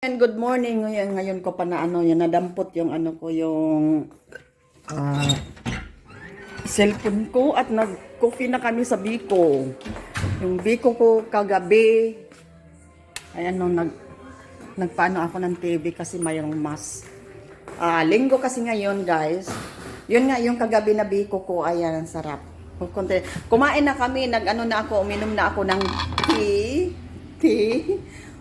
And good morning. Ngayon, ngayon ko pa na ano, yan, nadampot yung ano ko, yung ah, cellphone ko at nag-coffee na kami sa Biko. Yung Biko ko kagabi, ay ano, nag, nagpaano ako ng TV kasi mayroong mas. Ah, linggo kasi ngayon, guys. Yun nga, yung kagabi na Biko ko, ayan, ang sarap. Kumain na kami, nag-ano na ako, uminom na ako ng tea. Tea.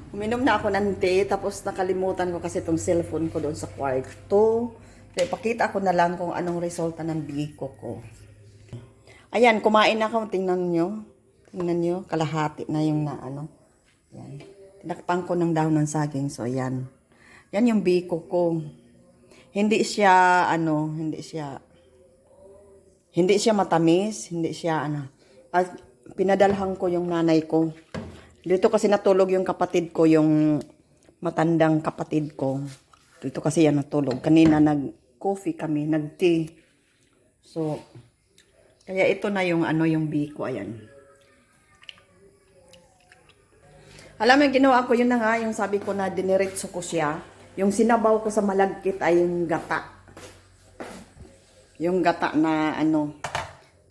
Uminom na ako ng tea, tapos nakalimutan ko kasi itong cellphone ko doon sa kwarto. Kaya ipakita ko na lang kung anong resulta ng Biko ko. Ayan, kumain na ako. Tingnan nyo. Tingnan nyo. Kalahati na yung na ano. Yan. Tinakpan ko ng dahon ng saging. So, ayan. Yan yung Biko ko. Hindi siya, ano, hindi siya, hindi siya matamis. Hindi siya, ano. At pinadalhan ko yung nanay ko. Dito kasi natulog yung kapatid ko, yung matandang kapatid ko. Dito kasi yan natulog. Kanina nag-coffee kami, nag-tea. So, kaya ito na yung ano yung biko, ayan. Alam mo yung ginawa ko, yun na nga, yung sabi ko na diniretso ko siya. Yung sinabaw ko sa malagkit ay yung gata. Yung gata na ano.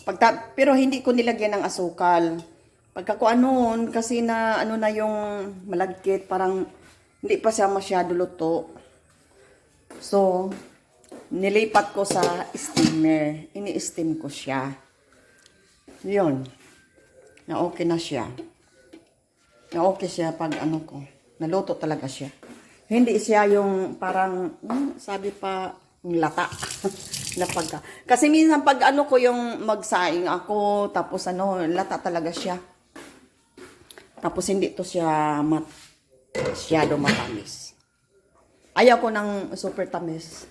Pagta, pero hindi ko nilagyan ng asukal. Pagka ko anon, kasi na ano na yung malagkit, parang hindi pa siya masyado luto. So, nilipat ko sa steamer. Ini-steam ko siya. Yun. Na okay na siya. Na okay siya pag ano ko. Naluto talaga siya. Hindi siya yung parang, hmm, sabi pa, lata. na pagka. Kasi minsan pag ano ko yung magsaing ako, tapos ano, lata talaga siya. Tapos hindi to siya mat masyado matamis. Ayaw ko ng super tamis.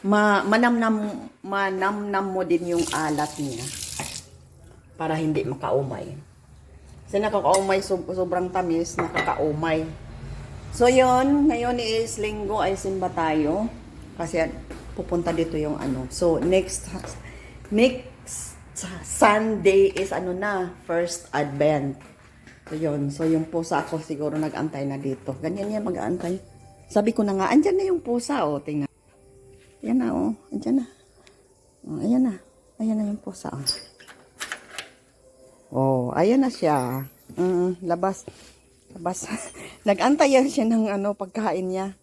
Ma manamnam manamnam mo din yung alat niya para hindi makaumay. Kasi nakakaumay sob- sobrang tamis, nakakaumay. So yon, ngayon is linggo ay simba tayo kasi pupunta dito yung ano. So next next Sunday is ano na, first advent. So, yun. So, yung pusa ako siguro nag-antay na dito. Ganyan yan mag-aantay. Sabi ko na nga, andyan na yung pusa, oh. Tingnan. Ayan na, oh. Andyan na. Oh, ayan na. Ayan na yung pusa, oh. Oh, ayan na siya. Mm, labas. Labas. Nag-antay yan siya ng ano, pagkain niya.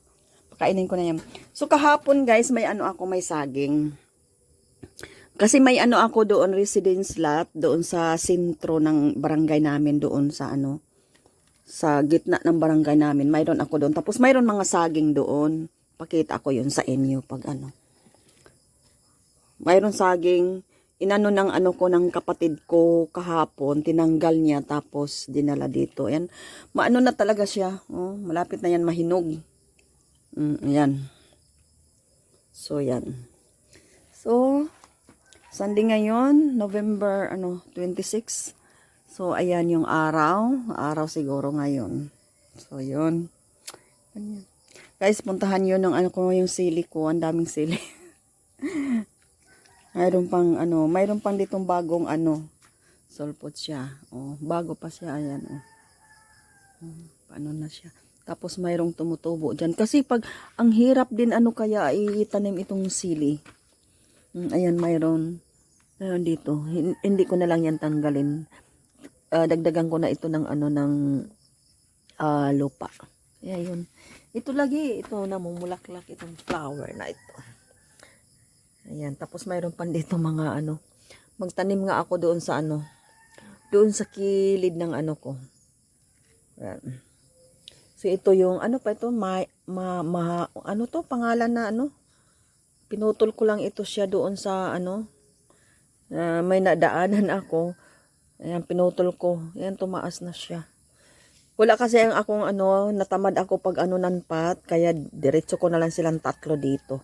Pakainin ko na yan. So, kahapon, guys, may ano ako, may saging. Kasi may ano ako doon, residence lot, doon sa sentro ng barangay namin, doon sa ano, sa gitna ng barangay namin. Mayroon ako doon. Tapos mayroon mga saging doon. Pakita ko yun sa inyo pag ano. Mayroon saging, inano ng ano ko ng kapatid ko kahapon, tinanggal niya tapos dinala dito. Ayan, maano na talaga siya. Oh, malapit na yan mahinog. Mm, ayan. So, yan. So, Sunday ngayon, November ano 26. So ayan yung araw, araw siguro ngayon. So yun. Ayan. Guys, puntahan yun ng ano ko yung sili ko, ang daming sili. mayroon pang ano, mayroon pang ditong bagong ano, sulpot siya. Oh, bago pa siya ayan oh. Oh, Paano na siya? Tapos mayroong tumutubo diyan kasi pag ang hirap din ano kaya itanim itong sili. Mm, Ayan, mayroon. Mayroon dito. Hin- Hindi ko na lang yan tanggalin. Ah, dagdagan ko na ito ng ano ng ah, lupa. Kaya yun. Ito lagi, ito namumulaklak itong flower na ito. Ayan, tapos mayroon pa dito mga ano. Magtanim nga ako doon sa ano. Doon sa kilid ng ano ko. Ayan. So ito yung ano pa ito, ma, ma, ma ano to pangalan na ano? pinutol ko lang ito siya doon sa ano na may nadaanan ako. Ayan pinutol ko. Ayan tumaas na siya. Wala kasi ang akong ano natamad ako pag ano nanpat kaya diretso ko na lang silang tatlo dito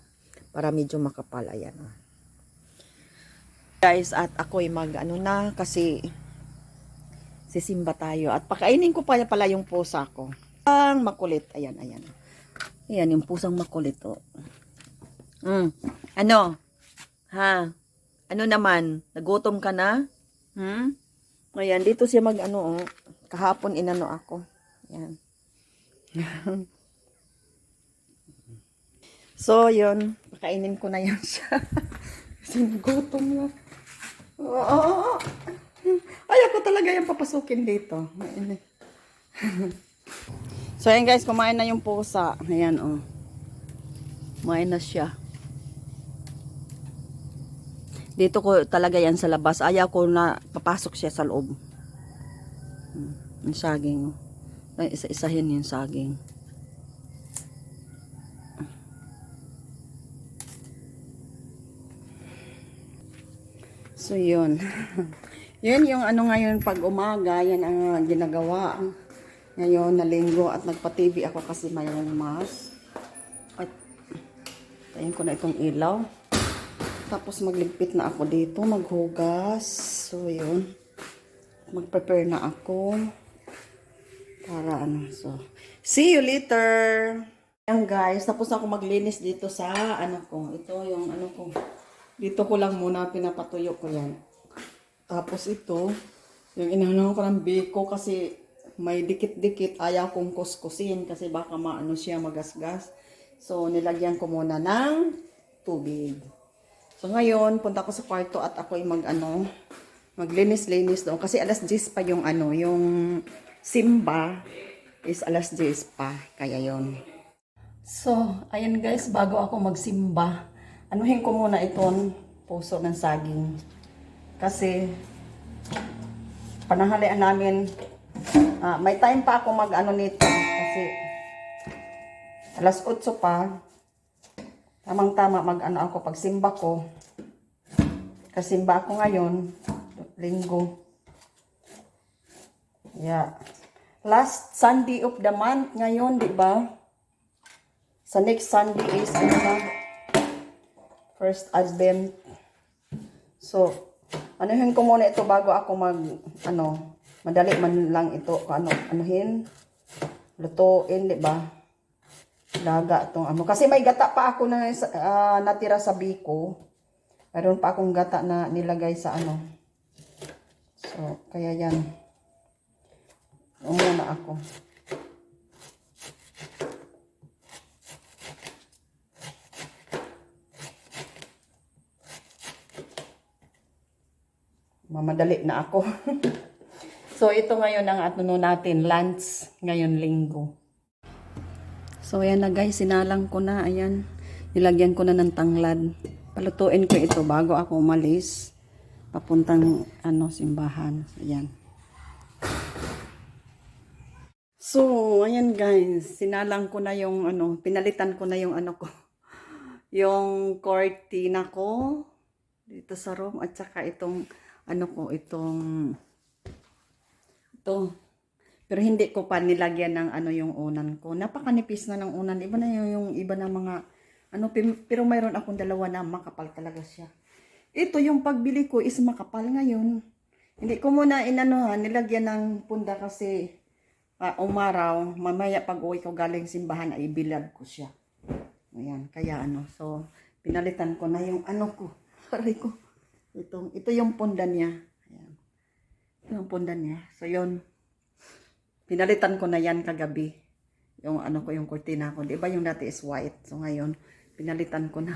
para medyo makapal. Ayan oh. guys at ako'y mag ano na kasi sisimba tayo. At pakainin ko pa pala yung pusa ko. Ang makulit. Ayan ayan. Ayan yung pusang makulit oh. Mm. Ano? Ha? Ano naman? Nagutom ka na? Hmm? Ayan, dito siya mag ano, oh. Kahapon inano ako. Ayan. So, yun. Pakainin ko na yan siya. Kasi gutom na. Oo. Ay, ako talaga yung papasukin dito. So, ayan guys, kumain na yung pusa. Ayan, oh. Kumain na siya. Dito ko talaga yan sa labas. Ayaw ko na papasok siya sa loob. Hmm, Yung saging. isa-isahin yung saging. So, yun. yun yung ano ngayon pag umaga, yan ang ginagawa. Ngayon na linggo at nagpa-TV ako kasi mayroong mas. At tayin ko na itong ilaw. Tapos magligpit na ako dito, maghugas. So, yun. Mag-prepare na ako. Para ano, so. See you later! Ayan guys, tapos ako maglinis dito sa ano ko. Ito yung ano ko. Dito ko lang muna pinapatuyo ko yan. Tapos ito, yung inano ko ng biko kasi may dikit-dikit. Ayaw kong kuskusin kasi baka maano siya magasgas. So, nilagyan ko muna ng tubig. So, ngayon, punta ko sa kwarto at ako'y mag ano, maglinis-linis doon. Kasi alas 10 pa yung ano, yung simba is alas 10 pa. Kaya yon So, ayan guys, bago ako magsimba, anuhin ko muna itong puso ng saging. Kasi, panahalian namin, ah, may time pa ako mag ano nito. Kasi, alas 8 pa, tamang-tama mag ano ako, pagsimba ko. Kasimba ako ngayon, linggo. Yeah. Last Sunday of the month ngayon, di ba? Sa next Sunday is ano? First Advent. So, anuhin ko muna ito bago ako mag, ano, madali man lang ito, ano, anuhin, lutuin, di ba? Laga itong ano. Kasi may gata pa ako na ah, natira sa biko. Meron pa akong gata na nilagay sa ano. So, kaya yan. Umuna ako. Mamadali na ako. so, ito ngayon ang ano natin, lunch ngayon linggo. So, ayan na guys, sinalang ko na, ayan. Nilagyan ko na ng tanglad. Palutuin ko ito bago ako umalis. Papuntang, ano, simbahan. Ayan. So, ayan guys, sinalang ko na yung ano, pinalitan ko na yung ano ko. Yung cortina ko dito sa room at saka itong ano ko, itong ito. Pero hindi ko pa nilagyan ng ano yung unan ko. Napakanipis na ng unan. Iba na yung, yung iba na mga ano, pero mayroon akong dalawa na makapal talaga siya. Ito yung pagbili ko is makapal ngayon. Hindi ko muna inanuhan, nilagyan ng punda kasi ah, umaraw, mamaya pag uwi ko galing simbahan ay bilad ko siya. Ayan, kaya ano, so pinalitan ko na yung ano ko, aray ko. Ito, ito yung punda niya. Ayan. Ito yung punda niya. So yun, pinalitan ko na yan kagabi. Yung ano ko, yung kurtina ko. Di ba yung dati is white? So ngayon, pinalitan ko na.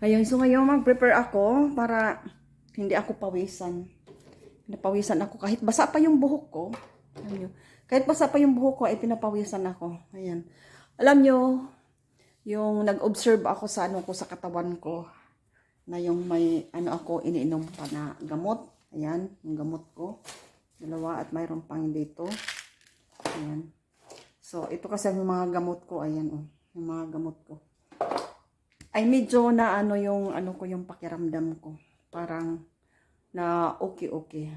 Ngayon, so ngayon mag-prepare ako para hindi ako pawisan. Pinapawisan ako kahit basa pa yung buhok ko. Alam nyo, kahit basa pa yung buhok ko, ay pinapawisan ako. Ayan. Alam nyo, yung nag-observe ako sa ano ko sa katawan ko na yung may ano ako iniinom pa na gamot. Ayan, yung gamot ko. Dalawa at mayroon pang dito. Ayan. So, ito kasi yung mga gamot ko. Ayan, oh. Yung mga gamot ko. Ay, medyo na ano yung, ano ko, yung pakiramdam ko. Parang, na okay-okay.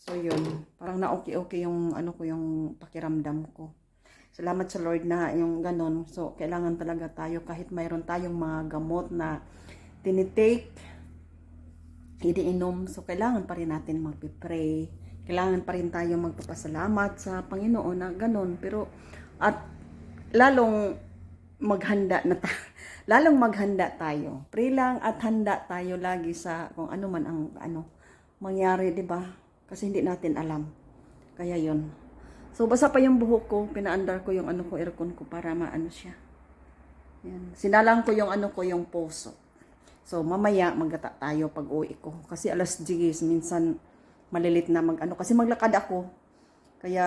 So, yun. Parang na okay-okay yung, ano ko, yung pakiramdam ko. Salamat sa Lord na yung ganon. So, kailangan talaga tayo, kahit mayroon tayong mga gamot na tinitake, iniinom. So, kailangan pa rin natin magpipray. Kailangan pa rin tayo magpapasalamat sa Panginoon na ganon. Pero, at lalong maghanda na ta lalong maghanda tayo. Pray lang at handa tayo lagi sa kung ano man ang ano mangyari, 'di ba? Kasi hindi natin alam. Kaya 'yon. So basa pa yung buhok ko, pinaandar ko yung ano ko aircon ko para maano siya. Yan. Sinalang ko yung ano ko, yung puso. So, mamaya magata tayo pag uwi ko. Kasi alas 10, minsan malilit na mag ano. Kasi maglakad ako. Kaya,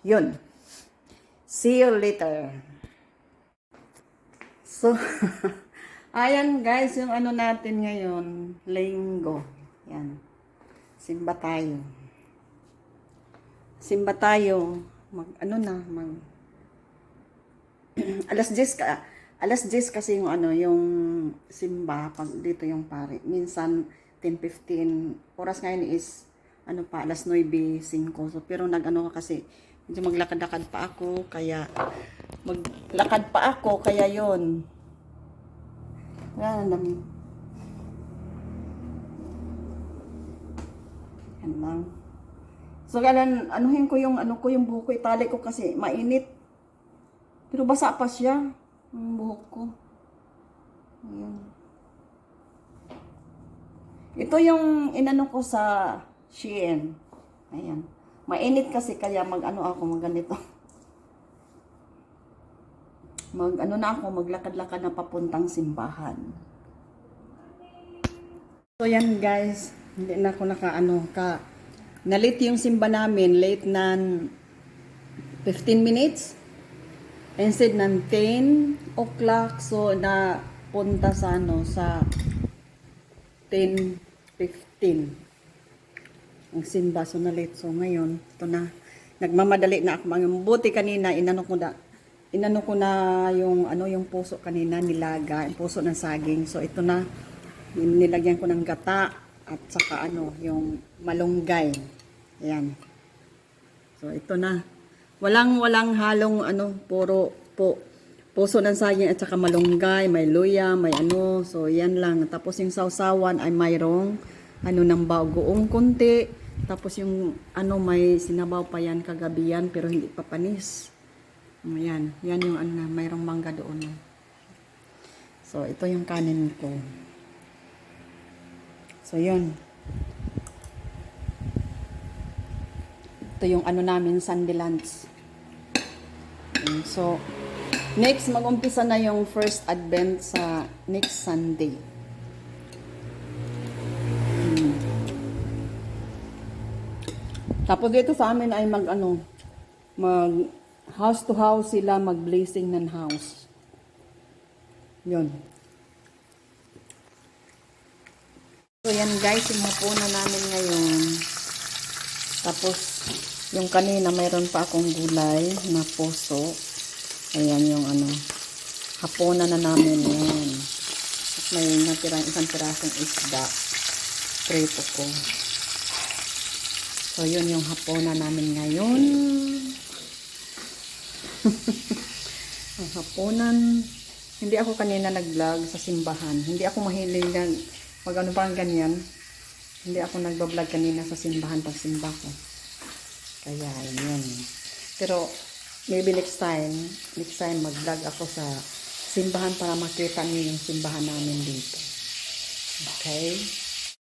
yun. See you later. So, ayan guys, yung ano natin ngayon, linggo. Yan. Simba tayo. Simba tayo. Mag, ano na, mag, alas 10 ka, alas 10 kasi yung ano, yung simba, pag dito yung pare. Minsan, 10.15, oras ngayon is, ano pa, alas 9.05. So, pero nag-ano kasi, medyo maglakad-lakad pa ako, kaya, maglakad pa ako, kaya yon Wala na dami. Yan lang. So, ganun, anuhin ko yung, ano ko, yung buhok ko, itali ko kasi mainit. Pero basa pa siya, ang buhok ko. Ayan. Ito yung inano ko sa Shein. Ayan. Mainit kasi kaya mag-ano ako, mag ganito. Mag ano na ako, maglakad-lakad na papuntang simbahan. So yan guys, hindi na ako naka ano, ka na-late yung simba namin, late nan 15 minutes. Instead ng 10 o'clock, so na punta sa ano, sa 10.15 ang simba, so na late. So ngayon, ito na, nagmamadali na ako. Mga buti kanina, inano ko na, inano ko na yung, ano, yung puso kanina, nilaga, yung puso ng saging. So ito na, nilagyan ko ng gata, at saka ano, yung malunggay. Ayan. So ito na. Walang walang halong ano, puro po puso ng saging at saka malunggay, may luya, may ano. So yan lang. Tapos yung sausawan ay mayroong ano ng bagoong konti. Tapos yung ano may sinabaw pa yan kagabi yan pero hindi pa panis. Ayan, yan yung ano mayroong mangga doon. So ito yung kanin ko. So yun. Ito yung ano namin, Sunday lunch. So, next, mag-umpisa na yung first advent sa next Sunday. Tapos dito sa amin ay mag ano, mag house to house sila mag blessing ng house. Yun. So yan guys, yung hapunan namin ngayon. Tapos, yung kanina, mayroon pa akong gulay na puso. Ayan yung ano, hapunan na namin yan. At may natirang isang pirasong isda. Preto ko. So, yun yung hapunan namin ngayon. Ang hapunan. Hindi ako kanina nag-vlog sa simbahan. Hindi ako mahilig ng mag-ano parang ganyan. Hindi ako nagbablog kanina sa simbahan pag simba ko. Kaya, yun. Pero, maybe next time, next time mag-vlog ako sa simbahan para makita niyo yung simbahan namin dito. Okay?